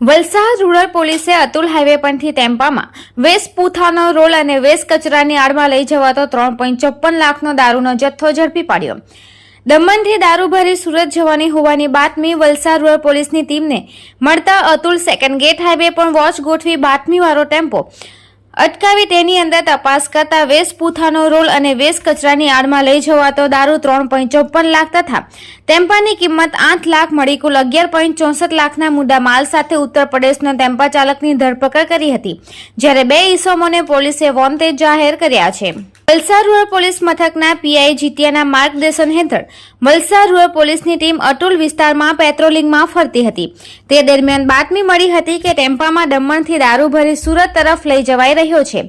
Valsad rural પોલીસે Atul highway પરથી ટેમ્પામાં વેસ્ટ પૂથાનો રોલ અને વેસ્ટ કચરાની આડમાં લઈ જવાતો ત્રણ પોઈન્ટ ચોપ્પન લાખનો દારૂનો જથ્થો ઝડપી પાડ્યો. દમણથી દારૂ ભરી સુરત જવાની હોવાની બાતમી વલસાડ રૂરલ પોલીસની ટીમને મળતા અતુલ સેકન્ડ ગેટ હાઈવે પર વોચ ગોઠવી બાતમીવાળો ટેમ્પો અટકાવી તેની અંદર તપાસ કરતા વેસ્ટ રોલ અને વેસ્ટ કચરાની આડમાં લઈ જવાતો દારૂ ત્રણ પોઈન્ટ ચોપ્પન લાખ તથા ટેમ્પાની કિંમત આઠ લાખ મળી કુલ અગિયાર પોઈન્ટ ચોસઠ લાખના મુદ્દા માલ સાથે ઉત્તર પ્રદેશના ટેમ્પા ચાલકની ધરપકડ કરી હતી, જ્યારે બે ઈસમોને પોલીસે વોન્ટેજ જાહેર કર્યા છે. વલસાડ રૂરલ પોલીસ મથકના પીઆઈ જીતિયાના માર્ગદર્શન હેઠળ વલસાડ રૂરલ પોલીસની ટીમ અટુલ વિસ્તારમાં પેટ્રોલિંગમાં ફરતી હતી. તે દરમિયાન બાતમી મળી હતી કે ટેમ્પામાં દમણથી દારૂ ભરી સુરત તરફ લઈ જવાઈ રહ્યો છે.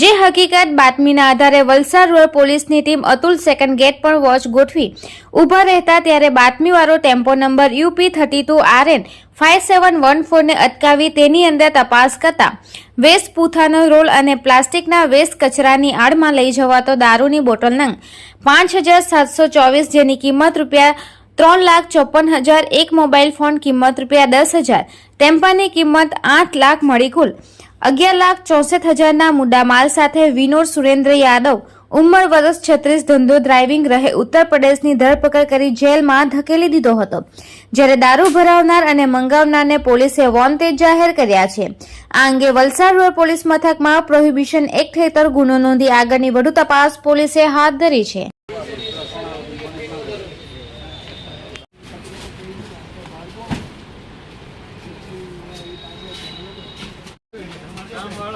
જે હકીકત બાતમીના આધારે વલસાડ રોડ પોલીસની ટીમ અતુલ સેકન્ડ ગેટ પર વોચ ગોઠવી ઊભા રહેતા ત્યારે બાતમીવાળો tempo number UP thirty two RN five seven one ફોરને અટકાવી તેની અંદર તપાસ કરતા વેસ્ટ પૂથાનો રોલ અને પ્લાસ્ટિકના વેસ્ટ કચરાની આડમાં લઈ જવાતો દારૂની બોટલ નંગ. પાંચ હજાર સાતસો ચોવીસ જેની કિંમત રૂપિયા ત્રણ લાખ ચોપન હજાર એક મોબાઈલ ફોન કિંમત રૂપિયા દસ હજાર. ટેમ્પાની કિંમત આઠ લાખ મળી કુલ અગિયાર લાખ ચોસઠ હજારના મુદ્દામાલ સાથે વિનોદ સુરેન્દ્ર યાદવ ઉંમર વર્ષ છત્રીસ, ધંધો ડ્રાઇવિંગ રહે. ઉત્તર પ્રદેશની ધરપકડ કરી જેલમાં ધકેલી દીધો હતો. જ્યારે દારૂ ભરાવનાર અને મંગાવનારને પોલીસે વોન્ટેજ જાહેર કર્યા છે. આ અંગે વલસાડ રોડ પોલીસ મથકમાં પ્રોહિબિશન એક્ટ હેઠળ ગુનો નોંધી આગળની વધુ તપાસ પોલીસે હાથ ધરી છે.